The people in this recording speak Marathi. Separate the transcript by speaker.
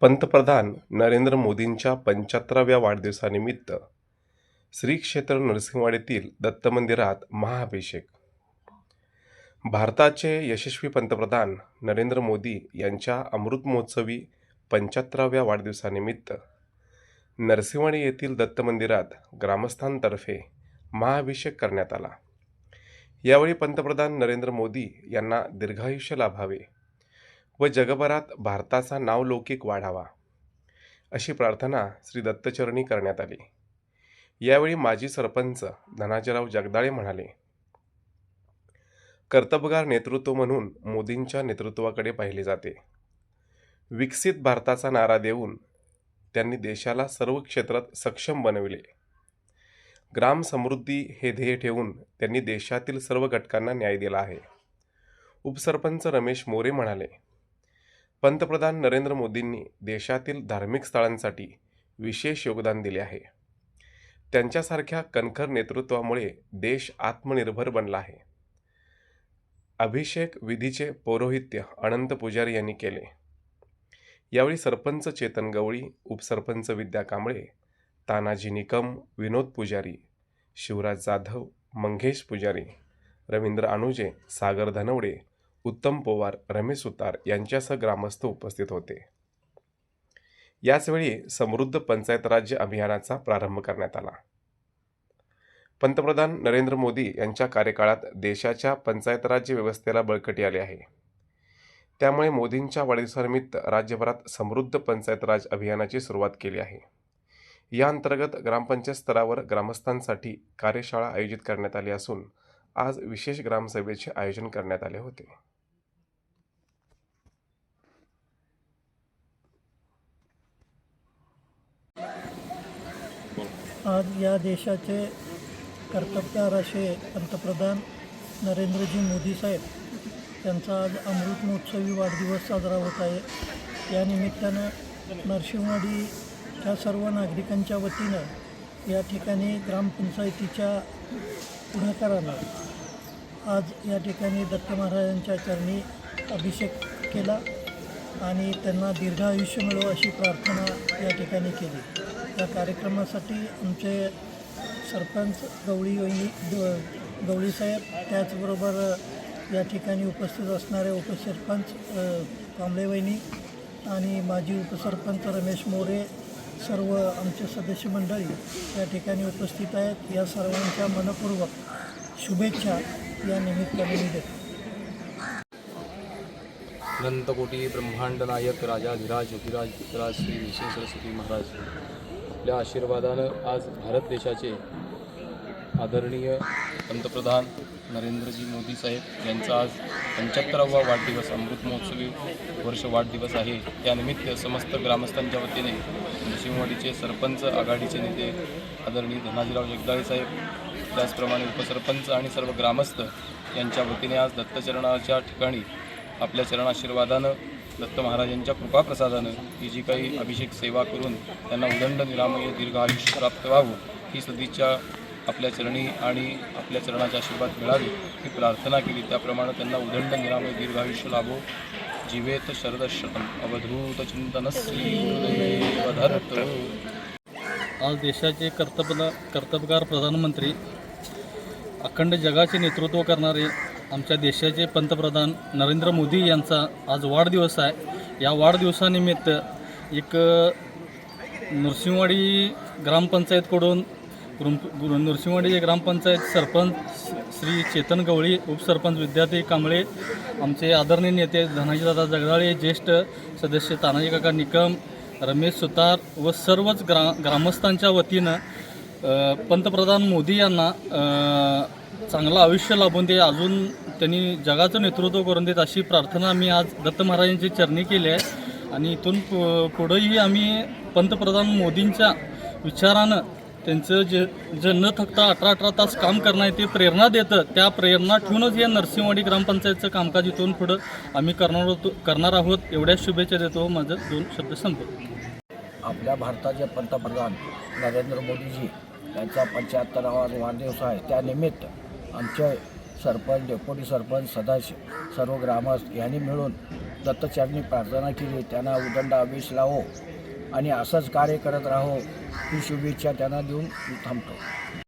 Speaker 1: पंतप्रधान नरेंद्र मोदींच्या पंच्याहत्तराव्या वाढदिवसानिमित्त श्री क्षेत्र नरसिंहवाडीतील दत्त मंदिरात महाअभिषेक भारताचे यशस्वी पंतप्रधान नरेंद्र मोदी यांच्या अमृत महोत्सवी पंच्याहत्तराव्या वाढदिवसानिमित्त नरसिंहवाडी येथील दत्त मंदिरात ग्रामस्थांतर्फे महाअभिषेक करण्यात आला. यावेळी पंतप्रधान नरेंद्र मोदी यांना दीर्घायुष्य लाभावे. व जगभरात भारताचा नावलौकिक वाढावा अशी प्रार्थना श्री दत्तचरणी करण्यात आली. यावेळी माजी सरपंच धनाजीराव जगदाळे म्हणाले कर्तबगार नेतृत्व म्हणून मोदींच्या नेतृत्वाकडे पाहिले जाते. विकसित भारताचा नारा देऊन त्यांनी देशाला सर्व क्षेत्रात सक्षम बनविले. ग्राम समृद्धी हे ध्येय ठेवून त्यांनी देशातील सर्व घटकांना न्याय दिला आहे. उपसरपंच रमेश मोरे म्हणाले पंतप्रधान नरेंद्र मोदींनी देशातील धार्मिक स्थळांसाठी विशेष योगदान दिले आहे. त्यांच्यासारख्या कणखर नेतृत्वामुळे देश आत्मनिर्भर बनला आहे. अभिषेक विधीचे पौरोहित्य अनंत पुजारी यांनी केले. यावेळी सरपंच चेतन गवळी उपसरपंच विद्या कांबळे तानाजी निकम विनोद पुजारी शिवराज जाधव मंगेश पुजारी रवींद्र अनुजे सागर धनवडे उत्तम पवार रमेश सुतार यांच्यासह ग्रामस्थ उपस्थित होते. याचवेळी समृद्ध पंचायत राज्य अभियानाचा प्रारंभ करण्यात आला. पंतप्रधान नरेंद्र मोदी यांच्या कार्यकाळात देशाच्या पंचायत राज्य व्यवस्थेला बळकटी आली आहे. त्यामुळे मोदींच्या वाढदिवसानिमित्त राज्यभरात समृद्ध पंचायत राज अभियानाची सुरुवात केली आहे. या अंतर्गत ग्रामपंचायत स्तरावर ग्रामस्थांसाठी कार्यशाळा आयोजित करण्यात आली असून आज विशेष ग्रामसभेचे आयोजन करण्यात आले होते.
Speaker 2: आज या देशाचे कर्तबगार असे पंतप्रधान नरेंद्रजी मोदी साहेब त्यांचा आज अमृत महोत्सवी वाढदिवस साजरा होत आहे. या निमित्तानं नरसिंहवाडीच्या सर्व नागरिकांच्या वतीनं या ठिकाणी ग्रामपंचायतीच्या पुढाकारानं आज या ठिकाणी दत्त महाराजांच्या चरणी अभिषेक केला. आणि त्यांना दीर्घ आयुष्य मिळो अशी प्रार्थना या ठिकाणी केली. या कार्यक्रमासाठी आमचे सरपंच गवळी वहिनी ग- त्याचबरोबर या ठिकाणी उपस्थित असणारे उपसरपंच अ, कांबळे वहिनी आणि माजी उपसरपंच रमेश मोरे सर्व आमचे सदस्य मंडळी या ठिकाणी उपस्थित आहेत. या सर्वांच्या मनपूर्वक शुभेच्छा या निमित्ताने मी देतो.
Speaker 3: अनंतकोटी ब्रह्मांड नायक राजाधिराज योगिराज पुत्राज श्री विष्णू सरस्वती महाराज. आपल्या आशीर्वादानं आज भारत देशाचे आदरणीय पंतप्रधान नरेंद्रजी मोदी साहेब यांचा आज पंच्याहत्तरावा वाढदिवस अमृत महोत्सवी वर्ष वाढदिवस आहे. त्यानिमित्त समस्त ग्रामस्थांच्या वतीने नरसिंहवाडीचे सरपंच आघाडीचे नेते आदरणीय धनाजीराव जगदाळे साहेब त्याचप्रमाणे उपसरपंच आणि सर्व ग्रामस्थ यांच्या वतीने आज दत्तचरणाच्या ठिकाणी आपल्या चरणाशीर्वादानं दत्त महाराजांच्या कृपाप्रसादानं ही जी काही अभिषेक सेवा करून त्यांना उदंड निरामय दीर्घ आयुष्य प्राप्त व्हावं ही सदिच्छा आपल्या चरणी आणि आपल्या चरणाचा आशीर्वाद मिळावी ही प्रार्थना केली. त्याप्रमाणे त्यांना उदंड निरामय दीर्घ आयुष्य लाभो. जीवेत शरदशतम अवधूत चिंतन
Speaker 4: आज देशाचे कर्तब कर्तबगार प्रधानमंत्री अखंड जगाचे नेतृत्व करणारे आमच्या देशाचे पंतप्रधान नरेंद्र मोदी यांचा आज वाढदिवस आहे. या वाढदिवसानिमित्त एक नृसिंहवाडी ग्रामपंचायतकडून नृसिंहवाडी ग्रामपंचायत सरपंच श्री चेतन गवळी उपसरपंच विद्यार्थी कांबळे आमचे आदरणीय नेते धनाजीदादा जगदाळे ज्येष्ठ सदस्य तानाजी काका निकम रमेश सुतार व सर्वच ग्रा ग्रामस्थांच्या वतीनं पंतप्रधान मोदी यांना चांगलं आयुष्य लाभून दे. अजून त्यांनी जगाचं नेतृत्व करून देत अशी प्रार्थना आम्ही आज दत्त महाराजांची चरणी केली आहे. आणि इथून पुढंही आम्ही पंतप्रधान मोदींच्या विचारानं त्यांचं जे जे न थकता अठरा अठरा तास काम करणं आहे ते प्रेरणा देतं. त्या प्रेरणा ठेवूनच या नरसिंहवाडी ग्रामपंचायतचं कामकाज इथून पुढं आम्ही करणार होतो करणार आहोत. एवढ्या शुभेच्छा देतो. माझं दोन शब्द संपतो
Speaker 5: आपल्या भारताचे पंतप्रधान नरेंद्र मोदीजी त्यांचा पंच्याहत्तरावा वाढदिवस आहे. त्यानिमित्त आमचे सरपंच डेप्युटी सरपंच सदाशिव सर्व ग्रामस्थ यांनी मिळून दत्तचरणी प्रार्थना केली. त्यांना उदंड आवेश लावो आणि असंच कार्य करत राहो. ही शुभेच्छा त्यांना देऊन थांबतो.